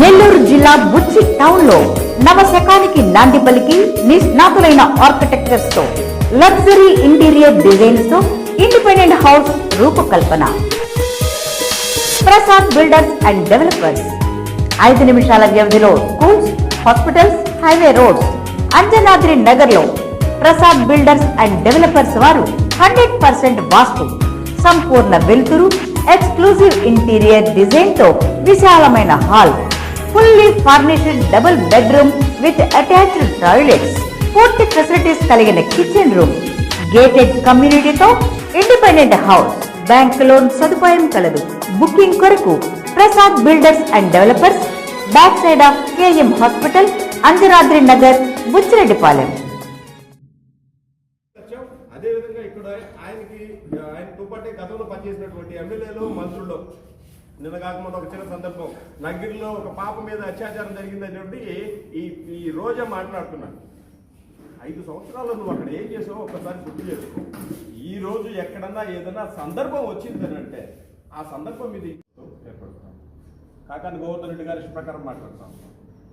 నెల్లూరు జిల్లా బుచ్చి టౌన్లో నవశకానికి నాంది పలికి నిష్ణాతులైన ఆర్కిటెక్చర్స్తో లగ్జరీ ఇంటీరియర్ డిజైన్స్తో ఇండిపెండెంట్ హౌస్ రూపకల్పన. Prasad builders and developers. ఐదు నిమిషాల వ్యవధిలో schools hospitals highway roads Anjanadri నగర్లో ప్రసాద్ బిల్డర్స్ అండ్ డెవలపర్స్ వారు హండ్రెడ్ పర్సెంట్ వాస్తు సంపూర్ణ వెలుతురు ఎక్స్క్లూజివ్ ఇంటీరియర్ డిజైన్తో విశాలమైన hall fully furnished double bedroom with attached toilets పూర్తి ఫెసిలిటీస్ కలిగిన కిచెన్ రూమ్ గేటెడ్ కమ్యూనిటీతో ఇండిపెండెంట్ హౌస్ బ్యాంక్ లోన్ సదుపాయం కలదు. బుకింగ్ కొరకు Prasad builders and developers back side of KM hospital Anjanadri Nagar Buchireddypalem పనిచేసినటువంటి ఎమ్మెల్యేలు మంత్రులు నిన్న కాకముందు ఒక చిన్న సందర్భం. నగిరిలో ఒక పాప మీద అత్యాచారం జరిగిందనేటువంటి ఈ ఈ రోజా మాట్లాడుతున్నాను ఐదు సంవత్సరాలు నువ్వు అక్కడ ఏం చేసావో ఒక్కసారి గుర్తు చేసుకో. ఈ రోజు ఎక్కడన్నా ఏదైనా సందర్భం వచ్చిందని అంటే ఆ సందర్భం ఇది. ఏర్పడుతున్నాం కాకాని గోవర్ధన్ రెడ్డి గారి ప్రకారం మాట్లాడతాం.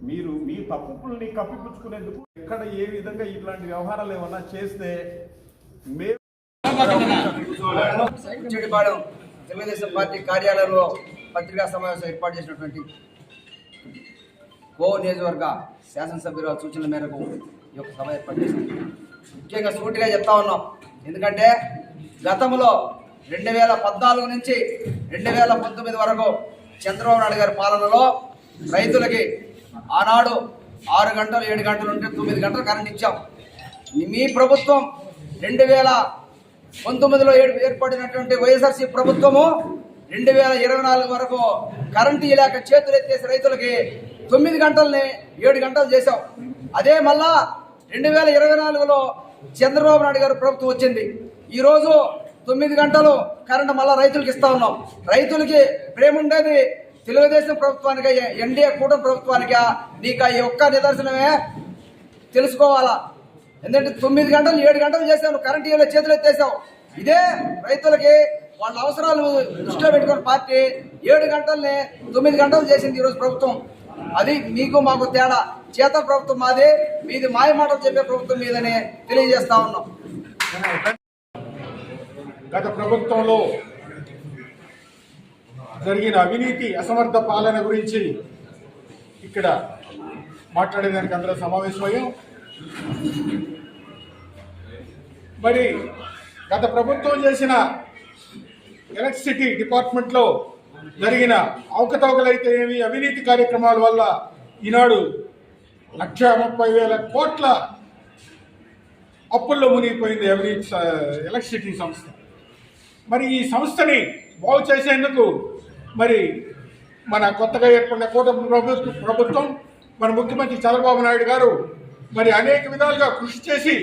మీరు మీ తప్పుల్ని కప్పిపుచ్చుకునేందుకు ఎక్కడ ఏ విధంగా ఇట్లాంటి వ్యవహారాలు ఏమన్నా చేస్తే మేము తెలుగుదేశం పార్టీ కార్యాలయంలో పత్రికా సమావేశం ఏర్పాటు చేసినటువంటి గో నియోజకవర్గ శాసనసభ్యుల సూచనల మేరకు ఈ యొక్క సభ ఏర్పాటు చేసింది ముఖ్యంగా సూటిగా చెప్తా ఉన్నాం. ఎందుకంటే గతంలో రెండు వేల పద్నాలుగు నుంచి రెండు వేల పంతొమ్మిది వరకు చంద్రబాబు నాయుడు గారి పాలనలో రైతులకి ఆనాడు ఆరు గంటలు ఏడు గంటలు ఉంటే తొమ్మిది గంటలు కరెంట్ ఇచ్చాం. మీ ప్రభుత్వం రెండు వేల పంతొమ్మిదిలో ఏడు- ఏర్పడినటువంటి వైఎస్ఆర్సీ ప్రభుత్వము రెండు వేల ఇరవై నాలుగు వరకు కరెంటు ఇలాక చేతులు ఎత్తేసి రైతులకి తొమ్మిది గంటల్ని ఏడు గంటలు చేశాం. అదే మళ్ళా రెండు వేల ఇరవై నాలుగులో చంద్రబాబు నాయుడు గారు ప్రభుత్వం వచ్చింది. ఈరోజు తొమ్మిది గంటలు కరెంటు మళ్ళా రైతులకి ఇస్తా ఉన్నాం. రైతులకి ప్రేమ ఉండేది తెలుగుదేశం ప్రభుత్వానికి ఎన్డీఏ కూటమి ప్రభుత్వానికి? నీకు ఈ ఒక్క నిదర్శనమే తెలుసుకోవాలా? ఎందుకంటే తొమ్మిది గంటలు ఏడు గంటలు చేసావు కరెంట్ ఇవ్వలే చేతులు ఎత్తేసావు. ఇదే రైతులకి వాళ్ళ అవసరాలు దృష్టిలో పెట్టుకున్న పార్టీ ఏడు గంటల్ని తొమ్మిది గంటలు చేసింది ఈరోజు ప్రభుత్వం. అది మీకు మాకు తేడా. చేత ప్రభుత్వం మాది మీది మాయ మాటలు చెప్పే ప్రభుత్వం మీదని తెలియజేస్తా ఉన్నాం. గత ప్రభుత్వంలో జరిగిన అవినీతి అసమర్థ పాలన గురించి ఇక్కడ మాట్లాడేదానికి అందరూ సమావేశమయ్యాం. మరి గత ప్రభుత్వం చేసిన ఎలక్ట్రిసిటీ డిపార్ట్మెంట్లో జరిగిన అవకతవకలైతే ఏమి అవినీతి కార్యక్రమాల వల్ల ఈనాడు లక్ష ముప్పై వేల కోట్ల అప్పుల్లో మునిగిపోయింది అవినీతి ఎలక్ట్రిసిటీ సంస్థ. మరి ఈ సంస్థని బాగు చేసేందుకు మరి మన కొత్తగా ఏర్పడిన కూటమి ప్రభుత్వ ప్రభుత్వం మన ముఖ్యమంత్రి చంద్రబాబు నాయుడు గారు మరి అనేక విధాలుగా కృషి చేసి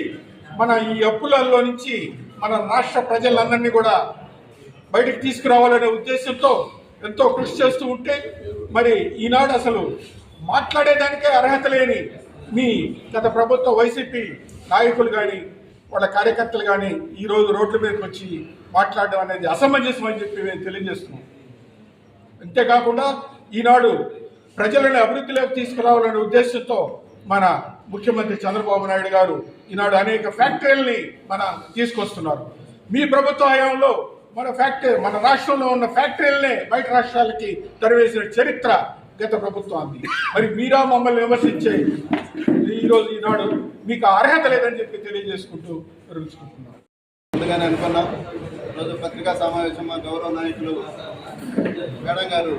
మన ఈ అప్పులలో నుంచి మన రాష్ట్ర ప్రజలందరినీ కూడా బయటకు తీసుకురావాలనే ఉద్దేశంతో ఎంతో కృషి చేస్తూ ఉంటే మరి ఈనాడు అసలు మాట్లాడేదానికే అర్హత లేని మీ గత ప్రభుత్వ వైసీపీ నాయకులు కానీ వాళ్ళ కార్యకర్తలు కానీ ఈరోజు రోడ్ల మీదకి వచ్చి మాట్లాడడం అనేది అసమంజసం అని చెప్పి మేము తెలియజేస్తున్నాం. అంతేకాకుండా ఈనాడు ప్రజలను అభివృద్ధిలోకి తీసుకురావాలనే ఉద్దేశంతో మన ముఖ్యమంత్రి చంద్రబాబు నాయుడు గారు ఈనాడు అనేక ఫ్యాక్టరీలని మన తీసుకొస్తున్నారు. మీ ప్రభుత్వ హయాంలో మన ఫ్యాక్టరీ మన రాష్ట్రంలో ఉన్న ఫ్యాక్టరీలనే బయట రాష్ట్రాలకి తరివేసిన చరిత్ర గత ప్రభుత్వాన్ని మరి మీరా మమ్మల్ని విమర్శించే ఈరోజు ఈనాడు మీకు అర్హత లేదని చెప్పి తెలియజేసుకుంటూ విరమించుకుంటున్నాను ముందుగానే అనుకున్నాం ఈరోజు పత్రికా సమావేశం మా గౌరవ నాయకులు మేడం గారు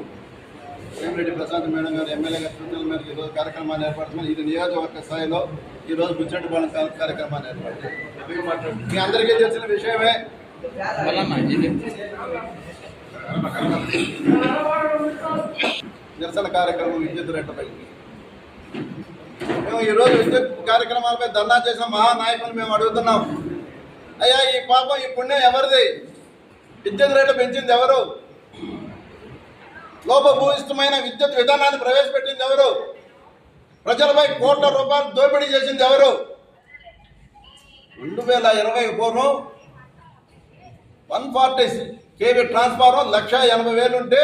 వేమిరెడ్డి ప్రశాంత్ మేడం గారు ఎమ్మెల్యే గారి సూచనల మేరకు ఈరోజు కార్యక్రమాన్ని ఏర్పడుతున్నాం ఇది నియోజకవర్గ స్థాయిలో ఈరోజు బుచ్చటిపాలెం కా- కార్యక్రమాన్ని ఏర్పాటు మీ అందరికీ తెలిసిన విషయమే. నిరసన కార్యక్రమం విద్యుత్ రేట్లపై మేము ఈరోజు విద్యుత్ కార్యక్రమాలపై ధర్నా చేసిన మహానాయకులు మేము అడుగుతున్నాం. అయ్యా ఈ పాపం ఈ పుణ్యం ఎవరిది? విద్యుత్ రేట్లు పెంచింది ఎవరు? లోపభూయిష్టమైన విద్యుత్ విధానాన్ని ప్రవేశపెట్టింది ఎవరు? ప్రజలపై కోట్ల రూపాయలు దోపిడీ చేసింది ఎవరు? రెండు వేల ఇరవై పూర్వం one forty KV transformer lakh ఎనభై వేలు ఉంటే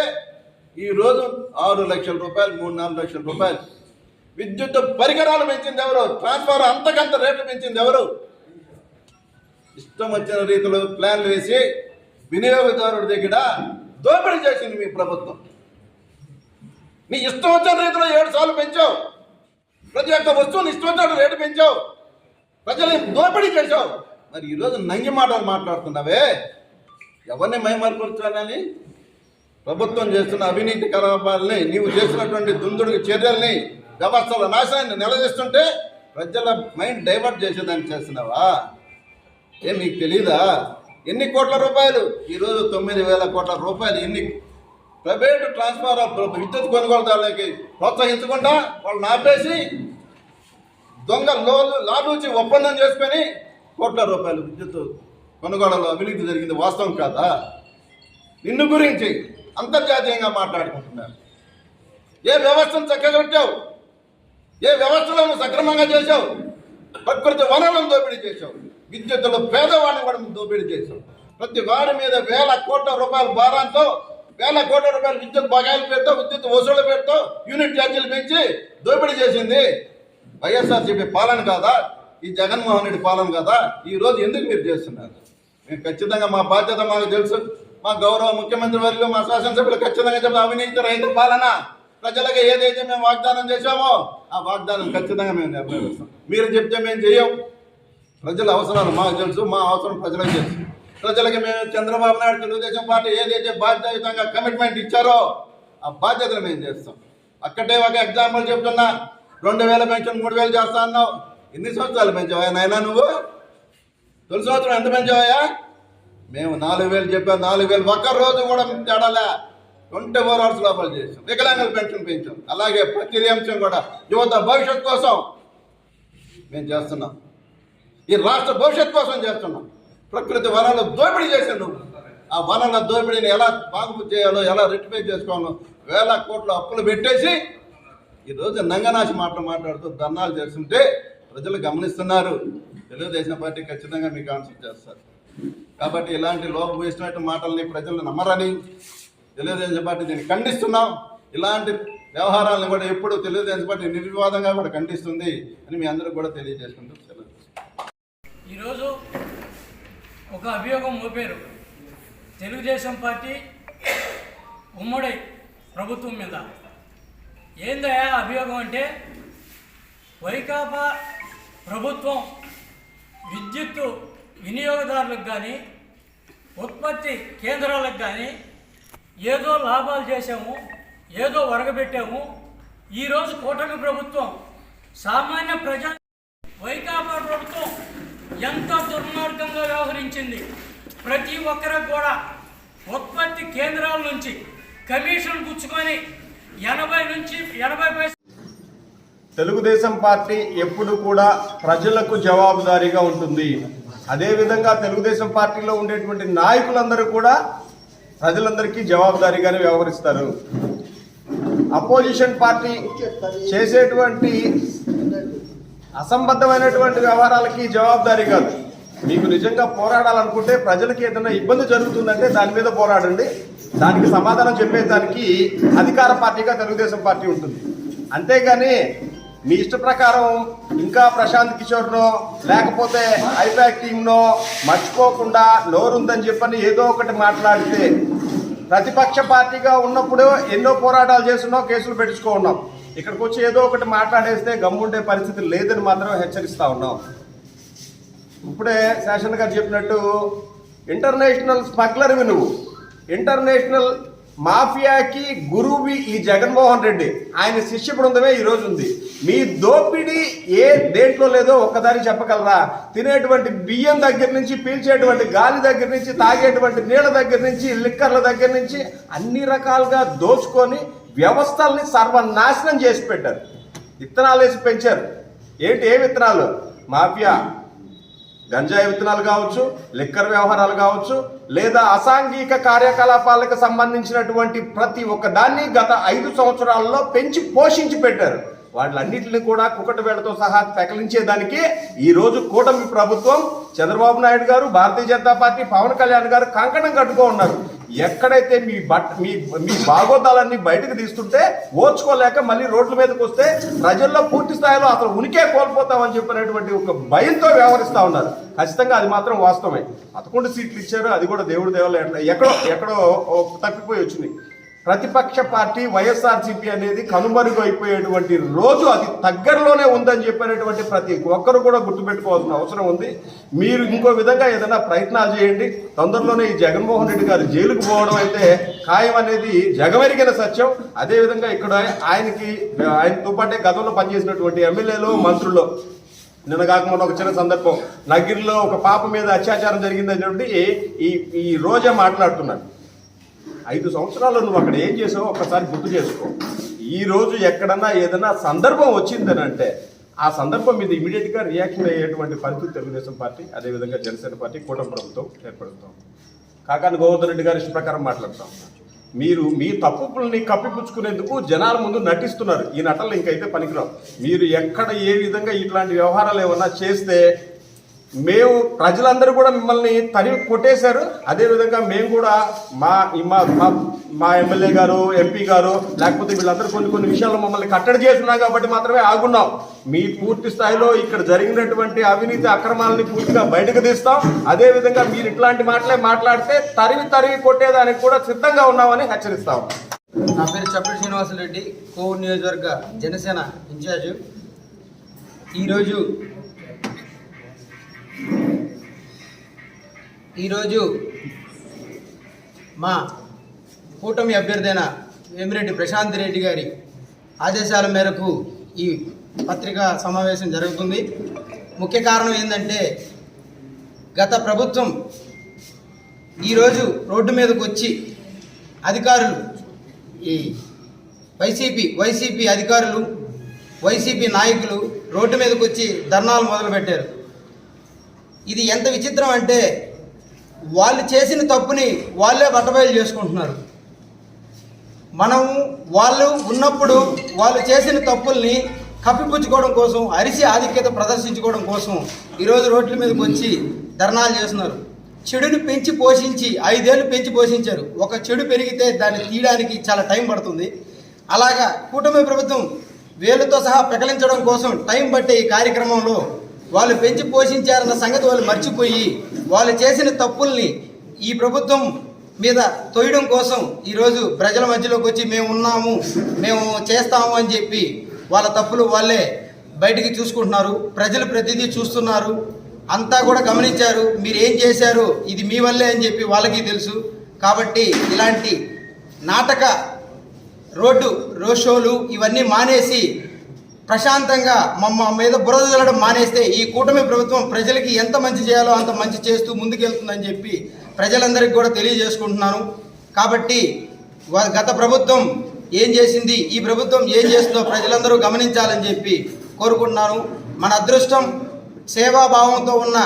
ఈరోజు ఆరు లక్షల రూపాయలు మూడు నాలుగు లక్షల రూపాయలు. విద్యుత్ పరికరాలు పెంచింది ఎవరు? ట్రాన్స్ఫార్మర్ అంతకంత రేట్లు పెంచింది ఎవరు? ఇష్టం వచ్చిన రీతిలో ప్లాన్లు వేసి వినియోగదారుడి దగ్గర దోపిడీ చేసింది మీ ప్రభుత్వం. నీ ఇష్టం వచ్చిన రీతిలో ఏడు సార్లు పెంచావు. ప్రతి ఒక్క వస్తువుని ఇష్టం వచ్చినట్టు రేటు పెంచావు. ప్రజల్ని దోపిడీ చేశావు. మరి ఈరోజు నంగి మాటలు మాట్లాడుతున్నావే? ఎవరిని మైమర్పరచాలని? ప్రభుత్వం చేస్తున్న అవినీతి కలాపాలని నీవు చేసినటువంటి దుందుడు చర్యల్ని వ్యవస్థల నాశనాన్ని నిలదీస్తుంటే ప్రజల మైండ్ డైవర్ట్ చేసేదాన్ని చేస్తున్నావా? ఏం నీకు తెలీదా? ఎన్ని కోట్ల రూపాయలు? ఈరోజు తొమ్మిది వేల కోట్ల రూపాయలు ఎన్ని ప్రైవేటు ట్రాన్స్ఫార్ విద్యుత్ కొనుగోలుదారులకి ప్రోత్సహించకుండా వాళ్ళని ఆపేసి దొంగ లోలు లాలూచి ఒప్పందం చేసుకొని కోట్ల రూపాయలు విద్యుత్ కొనుగోలులో అవినీతి జరిగింది. వాస్తవం కాదా? నిన్ను గురించి అంతర్జాతీయంగా మాట్లాడుకుంటున్నారు. ఏ వ్యవస్థను చక్కగట్టావు? ఏ వ్యవస్థలను సక్రమంగా చేశావు? ప్రకృతి వనరులను దోపిడీ చేశావు? విద్యుత్తులో పేదవాడిని కూడా దోపిడీ చేశావు. ప్రతి వాడి మీద వేల కోట్ల రూపాయల భారంతో వేల కోట్ల రూపాయల విద్యుత్ బకాయిలు పేరుతో విద్యుత్ వసూలు పేరుతో యూనిట్ ఛార్జీలు పెంచి దోపిడీ చేసింది. వైఎస్ఆర్సీపీ పాలన కాదా? ఈ జగన్మోహన్ రెడ్డి పాలన కాదా? ఈ రోజు ఎందుకు మీరు చేస్తున్నారు? మేము ఖచ్చితంగా మా బాధ్యత మాకు తెలుసు. మా గౌరవ ముఖ్యమంత్రి వర్యులు మా శాసనసభ్యులు ఖచ్చితంగా చెప్తాం అవినీతి రైతు పాలన. ప్రజలకు ఏదైతే మేము వాగ్దానం చేశామో ఆ వాగ్దానం ఖచ్చితంగా మేము నెరవేరుస్తాం. మీరు చెప్తే మేము చేయం ప్రజల అవసరాలు మాకు తెలుసు మా అవసరం ప్రజలకు తెలుసు. ప్రజలకి మేము చంద్రబాబు నాయుడు తెలుగుదేశం పార్టీ ఏదైతే బాధ్యతంగా కమిట్మెంట్ ఇచ్చారో ఆ బాధ్యతలు మేము చేస్తాం. అక్కడే ఒక ఎగ్జాంపుల్ చెప్తున్నా. రెండు వేల పెన్షన్ మూడు వేలు చేస్తా అన్నావు. ఎన్ని సంవత్సరాలు పెంచావా నాయనా నువ్వు? తొలి సంవత్సరం ఎంత పెంచావా మేము నాలుగు వేలు చెప్పాం. నాలుగు వేలు ఒక్క రోజు కూడా తేడాలే. ట్వంటీ ఫోర్ అవర్స్ లోపల చేసాం. వికలాంగుల పెన్షన్ పెంచాం. అలాగే ప్రతి అంశం కూడా యువత భవిష్యత్ కోసం మేము చేస్తున్నాం. ఈ రాష్ట్ర భవిష్యత్ కోసం చేస్తున్నాం. ప్రకృతి వనాలు దోపిడీ చేశాను నువ్వు. ఆ వనాల దోపిడీని ఎలా బాగు చేయాలో ఎలా రెక్టిఫై చేసుకోవాలో వేల కోట్ల అప్పులు పెట్టేసి ఈరోజు నంగనాశి మాటలు మాట్లాడుతూ ధర్నాలు చేస్తుంటే ప్రజలు గమనిస్తున్నారు. తెలుగుదేశం పార్టీ ఖచ్చితంగా మీకు ఆన్సర్ చేస్తారు. కాబట్టి ఇలాంటి లోపభూయిస్తున్నట్టు మాటల్ని ప్రజలు నమ్మరని తెలుగుదేశం పార్టీ దీన్ని ఖండిస్తున్నాం. ఇలాంటి వ్యవహారాలను కూడా ఎప్పుడు తెలుగుదేశం పార్టీ నిర్వివాదంగా కూడా ఖండిస్తుంది అని మీ అందరూ కూడా తెలియజేసుకుంటూ సెలవు. ఈరోజు ఒక అభియోగం మోపారు. తెలుగుదేశం పార్టీ ఉమ్మడి ప్రభుత్వం మీద. ఏందయా అభియోగం అంటే వైకాపా ప్రభుత్వం విద్యుత్తు వినియోగదారులకు కానీ ఉత్పత్తి కేంద్రాలకు కానీ ఏదో లాభాలు చేసాము ఏదో వరగబెట్టాము. ఈరోజు కూటమి ప్రభుత్వం సామాన్య ప్రజా వైకాపా ప్రభుత్వం ఎంతో దుర్మార్గంగా వ్యవహరించింది. ప్రతి ఒక్కరికి కూడా ఉత్పత్తి కేంద్రాల నుంచి కమిషన్ పుచ్చుకొని ఎనభై నుంచి ఎనభై పైసలు తెలుగుదేశం పార్టీ ఎప్పుడు కూడా ప్రజలకు జవాబుదారీగా ఉంటుంది. అదేవిధంగా తెలుగుదేశం పార్టీలో ఉండేటువంటి నాయకులందరూ కూడా ప్రజలందరికీ జవాబుదారీగానే వ్యవహరిస్తారు. అపోజిషన్ పార్టీ చేసేటువంటి అసంబద్ధమైనటువంటి వ్యవహారాలకి జవాబుదారీ కాదు. మీకు నిజంగా పోరాడాలనుకుంటే ప్రజలకి ఏదైనా ఇబ్బంది జరుగుతుందంటే దాని మీద పోరాడండి. దానికి సమాధానం చెప్పేదానికి అధికార పార్టీగా తెలుగుదేశం పార్టీ ఉంటుంది. అంతేగాని మీ ఇష్ట ప్రకారం ఇంకా ప్రశాంత్ కిషోర్నో లేకపోతే ఐపాక్ టీంనో మర్చిపోకుండా నోరుందని చెప్పని ఏదో ఒకటి మాట్లాడితే ప్రతిపక్ష పార్టీగా ఉన్నప్పుడు ఎన్నో పోరాటాలు చేస్తున్నాం కేసులు పెట్టుకో ఉన్నాం ఇక్కడికి వచ్చి ఏదో ఒకటి మాట్లాడేస్తే గమ్ముండే పరిస్థితి లేదని మాత్రం హెచ్చరిస్తూ ఉన్నాం. ఇప్పుడే శాసన్ గారు చెప్పినట్టు ఇంటర్నేషనల్ స్మగ్లర్వి నువ్వు ఇంటర్నేషనల్ మాఫియాకి గురువి ఈ జగన్మోహన్ రెడ్డి. ఆయన శిష్య బృందమే ఈరోజు ఉంది. మీ దోపిడీ ఏ దేంట్లో లేదో ఒక్కదారి చెప్పగలరా? తినేటువంటి బియ్యం దగ్గర నుంచి పీల్చేటువంటి గాలి దగ్గర నుంచి తాగేటువంటి నీళ్ళ దగ్గర నుంచి లిక్కర్ల దగ్గర నుంచి అన్ని రకాలుగా దోచుకొని వ్యవస్థల్ని సర్వనాశనం చేసి పెట్టారు. విత్తనాలు వేసి పెంచారు. ఏంటి ఏ విత్తనాలు? మాఫియా. గంజాయి విత్తనాలు కావచ్చు లిక్కర్ వ్యవహారాలు కావచ్చు లేదా అసాంఘిక కార్యకలాపాలకు సంబంధించినటువంటి ప్రతి ఒక్క దాన్ని గత ఐదు సంవత్సరాల్లో పెంచి పోషించి పెట్టారు. వాళ్ళన్నింటిని కూడా కుకటి సహా పెకలించేదానికి ఈ రోజు కూటమి ప్రభుత్వం చంద్రబాబు నాయుడు గారు భారతీయ జనతా పార్టీ పవన్ కళ్యాణ్ గారు కంకణం కట్టుకో ఉన్నారు. ఎక్కడైతే మీ బట్ మీ మీ బాగోతాలన్నీ బయటకు తీస్తుంటే ఓర్చుకోలేక మళ్ళీ రోడ్ల మీదకి వస్తే ప్రజల్లో పూర్తి స్థాయిలో అసలు ఉనికే కోల్పోతామని చెప్పినటువంటి ఒక భయంతో వ్యవహరిస్తూ ఉన్నారు. ఖచ్చితంగా అది మాత్రం వాస్తవమే. పదకొండు సీట్లు ఇచ్చారు అది కూడా దేవుడు దేవుళ్ళు ఎక్కడో ఎక్కడో తప్పిపోయి వచ్చింది. ప్రతిపక్ష పార్టీ వైఎస్ఆర్సీపీ అనేది కనుమరుగు అయిపోయేటువంటి రోజు అది దగ్గరలోనే ఉందని చెప్పినటువంటి ప్రతి ఒక్కరు కూడా గుర్తుపెట్టుకోవాల్సిన అవసరం ఉంది. మీరు ఇంకో విధంగా ఏదైనా ప్రయత్నాలు చేయండి. తొందరలోనే ఈ జగన్మోహన్ రెడ్డి గారు జైలుకు పోవడం అయితే ఖాయం అనేది జగమెరిగిన సత్యం. అదేవిధంగా ఇక్కడ ఆయనకి ఆయనతో పాటే గతంలో పనిచేసినటువంటి ఎమ్మెల్యేలు మంత్రులు. నిన్న కాకుండా ఒక చిన్న సందర్భం. నగిరిలో ఒక పాప మీద అత్యాచారం జరిగిందని ఈ ఈ రోజే మాట్లాడుతున్నాను ఐదు సంవత్సరాలు నువ్వు అక్కడ ఏం చేసావో ఒక్కసారి గుర్తు చేసుకో. ఈరోజు ఎక్కడన్నా ఏదైనా సందర్భం వచ్చిందని అంటే ఆ సందర్భం మీద ఇమీడియట్గా రియాక్షన్ అయ్యేటువంటి పరిస్థితి తెలుగుదేశం పార్టీ అదేవిధంగా జనసేన పార్టీ కూటమి ప్రభుత్వం ఏర్పడుతాం కాకాని గోవర్ధన్ రెడ్డి గారి ఇష్ట ప్రకారం మాట్లాడతాం. మీరు మీ తప్పుల్ని కప్పిపుచ్చుకునేందుకు జనాల ముందు నటిస్తున్నారు. ఈ నటలు ఇంకైతే పనికిరావు. మీరు ఎక్కడ ఏ విధంగా ఇట్లాంటి వ్యవహారాలు ఏమన్నా చేస్తే మేము ప్రజలందరూ కూడా మిమ్మల్ని తరిమి కొట్టేశారు. అదేవిధంగా మేము కూడా మా మా మా ఎమ్మెల్యే గారు ఎంపీ గారు లేకపోతే వీళ్ళందరూ కొన్ని కొన్ని విషయాలు మమ్మల్ని కట్టడి చేస్తున్నాం కాబట్టి మాత్రమే ఆగున్నాం. మీ పూర్తి స్థాయిలో ఇక్కడ జరిగినటువంటి అవినీతి అక్రమాలని పూర్తిగా బయటకు తీస్తాం. అదేవిధంగా మీరు ఇట్లాంటి మాటలే మాట్లాడితే తరివి తరివి కొట్టేదానికి కూడా సిద్ధంగా ఉన్నామని హెచ్చరిస్తాం. నా పేరు చప్పటి శ్రీనివాసరెడ్డి కోవూరు నియోజకవర్గ జనసేన ఇన్ఛార్జ్. ఈరోజు ఈరోజు మా కూటమి అభ్యర్థైన వేమిరెడ్డి ప్రశాంత్ రెడ్డి గారి ఆదేశాల మేరకు ఈ పత్రికా సమావేశం జరుగుతుంది. ముఖ్య కారణం ఏంటంటే గత ప్రభుత్వం ఈరోజు రోడ్డు మీదకు వచ్చి అధికారులు ఈ వైసీపీ వైసీపీ అధికారులు వైసీపీ నాయకులు రోడ్డు మీదకు వచ్చి ధర్నాలు మొదలుపెట్టారు. ఇది ఎంత విచిత్రం అంటే వాళ్ళు చేసిన తప్పుని వాళ్ళే బట్టబయలు చేసుకుంటున్నారు. మనం వాళ్ళు ఉన్నప్పుడు వాళ్ళు చేసిన తప్పుల్ని కప్పిపుచ్చుకోవడం కోసం అరిసి ఆధిక్యత ప్రదర్శించుకోవడం కోసం ఈరోజు రోడ్ల మీదకి వచ్చి ధర్నాలు చేస్తున్నారు. చెడుని పెంచి పోషించి ఐదేళ్ళు పెంచి పోషించారు. ఒక చెడు పెరిగితే దాన్ని తీయడానికి చాలా టైం పడుతుంది. అలాగా కూటమి ప్రభుత్వం వేలుతో సహా పెకలించడం కోసం టైం పట్టే ఈ కార్యక్రమంలో వాళ్ళు పెంచి పోషించారన్న సంగతి వాళ్ళు మర్చిపోయి వాళ్ళు చేసిన తప్పుల్ని ఈ ప్రభుత్వం మీద తోయడం కోసం ఈరోజు ప్రజల మధ్యలోకి వచ్చి మేము ఉన్నాము మేము చేస్తాము అని చెప్పి వాళ్ళ తప్పులు వాళ్ళే బయటికి చూసుకుంటున్నారు. ప్రజలు ప్రతిదీ చూస్తున్నారు. అంతా కూడా గమనించారు. మీరు ఏం చేశారు? ఇది మీ వల్లే అని చెప్పి వాళ్ళకి తెలుసు. కాబట్టి ఇలాంటి నాటక రోడ్డు రోడ్ షోలు ఇవన్నీ మానేసి ప్రశాంతంగా మమ్మ మీద బురద జల్లడం మానేస్తే ఈ కూటమి ప్రభుత్వం ప్రజలకి ఎంత మంచి చేయాలో అంత మంచి చేస్తూ ముందుకెళ్తుందని చెప్పి ప్రజలందరికీ కూడా తెలియజేసుకుంటున్నాను. కాబట్టి గత ప్రభుత్వం ఏం చేసింది ఈ ప్రభుత్వం ఏం చేస్తుందో ప్రజలందరూ గమనించాలని చెప్పి కోరుకుంటున్నాను. మన అదృష్టం సేవాభావంతో ఉన్న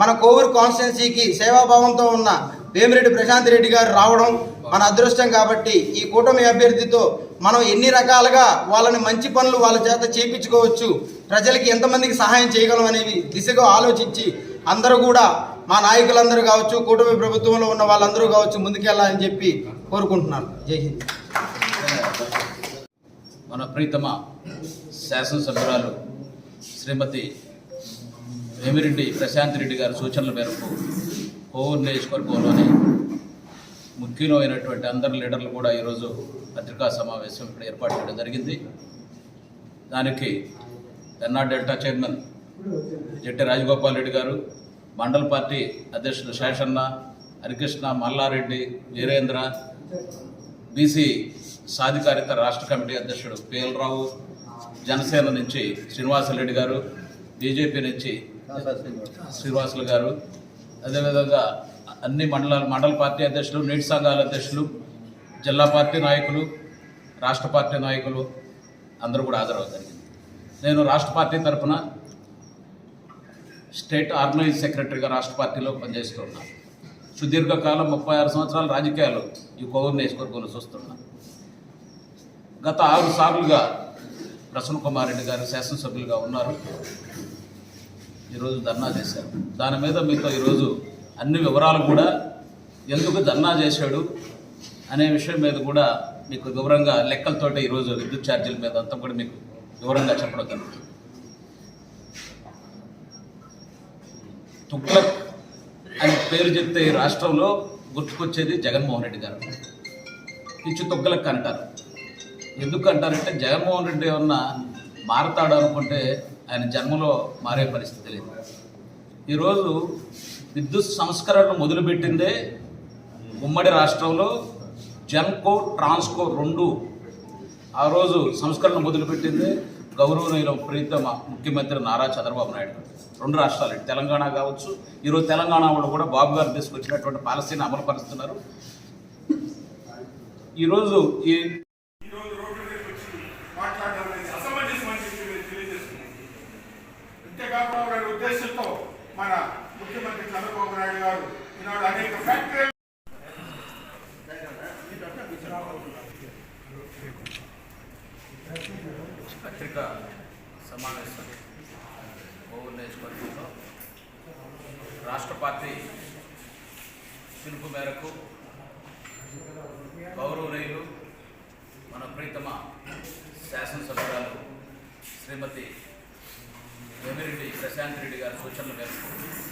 మన కోవూరు కాన్స్టిట్యున్సీకి సేవాభావంతో ఉన్న వేమిరెడ్డి ప్రశాంత్ రెడ్డి గారు రావడం మన అదృష్టం కాబట్టి ఈ కూటమి అభ్యర్థితో మనం ఎన్ని రకాలుగా వాళ్ళని మంచి పనులు వాళ్ళ చేత చేయించుకోవచ్చు ప్రజలకి ఎంతమందికి సహాయం చేయగలం అనేవి దిశగా ఆలోచించి అందరూ కూడా మా నాయకులందరూ కావచ్చు కూటమి ప్రభుత్వంలో ఉన్న వాళ్ళందరూ కావచ్చు ముందుకెళ్ళాలని చెప్పి కోరుకుంటున్నాను. జై హింద్. మన ప్రీతమ శాసనసభ్యురాలు శ్రీమతి వేమిరెడ్డి ప్రశాంత్ రెడ్డి గారి సూచనల మేరకు కోవూరు నియోజకవర్గంలోని ముఖ్యమైనటువంటి అందరి లీడర్లు కూడా ఈరోజు పత్రికా సమావేశం ఇక్కడ ఏర్పాటు చేయడం జరిగింది. దానికి ఎన్ఆ డెల్టా చైర్మన్ జట్టి రాజగోపాల్ రెడ్డి గారు మండల పార్టీ అధ్యక్షుడు శేషన్న హరికృష్ణ మల్లారెడ్డి వీరేంద్ర బీసీ సాధికారిత రాష్ట్ర కమిటీ అధ్యక్షుడు పిఎల్ రావు జనసేన నుంచి శ్రీనివాసరెడ్డి గారు బీజేపీ నుంచి శ్రీనివాసులు గారు. అదేవిధంగా అన్ని మండలాల మండల పార్టీ అధ్యక్షులు నీటి సంఘాల అధ్యక్షులు జిల్లా పార్టీ నాయకులు రాష్ట్ర పార్టీ నాయకులు అందరూ కూడా హాజరవ్వడం జరిగింది. నేను రాష్ట్ర పార్టీ తరఫున స్టేట్ ఆర్గనైజ్ సెక్రటరీగా రాష్ట్ర పార్టీలో పనిచేస్తున్నాను సుదీర్ఘకాలం ముప్పై ఆరు సంవత్సరాల రాజకీయాలు ఈ కోవూరు నియోజకవర్గంలో చూస్తున్నాను గత ఆరు సార్లుగా ప్రసన్న కుమార్ రెడ్డి గారు శాసనసభ్యులుగా ఉన్నారు. ఈరోజు ధర్నా చేశారు. దాని మీద మీతో ఈరోజు అన్ని వివరాలు కూడా ఎందుకు ధర్నా చేశాడు అనే విషయం మీద కూడా మీకు వివరంగా లెక్కలతోటి ఈరోజు విద్యుత్ ఛార్జీల మీద అంతా కూడా మీకు వివరంగా చెప్పడం జరుగుతుంది. తుగ్లక్ అని పేరు చెప్తే ఈ రాష్ట్రంలో గుర్తుకొచ్చేది జగన్మోహన్ రెడ్డి గారు. పిచ్చి తుగ్గలక్ అంటారు. ఎందుకు అంటారంటే జగన్మోహన్ రెడ్డి ఏమన్నా మారతాడు అనుకుంటే ఆయన జన్మలో మారే పరిస్థితి లేదు. ఈరోజు విద్యుత్ సంస్కరణలు మొదలుపెట్టిందే ఉమ్మడి రాష్ట్రంలో జన్కో ట్రాన్స్కో రెండు ఆ రోజు సంస్కరణ మొదలుపెట్టిందే గౌరవనీయుల ప్రీతమ ముఖ్యమంత్రి నారా చంద్రబాబు నాయుడు రెండు రాష్ట్రాలు తెలంగాణ కావచ్చు. ఈరోజు తెలంగాణ వాళ్ళు కూడా బాబు గారు తీసుకొచ్చినటువంటి పాలసీని అమలు పరుస్తున్నారు. ఈరోజు ఈ ఉద్దేశంతో మన ముఖ్యమంత్రి చంద్రబాబు నాయుడు గారు ఈనాడు అనేక ఫ్యాక్టరీలు పత్రికా సమావేశం ఓవర్ నియోజకవర్గంలో రాష్ట్ర పార్టీ పిలుపు మేరకు గౌరవనీయులు మన ప్రీతమ శాసనసభ్యురాలు శ్రీమతి రెమిరెడ్డి ప్రశాంత్ రెడ్డి గారి సూచనల మేరకు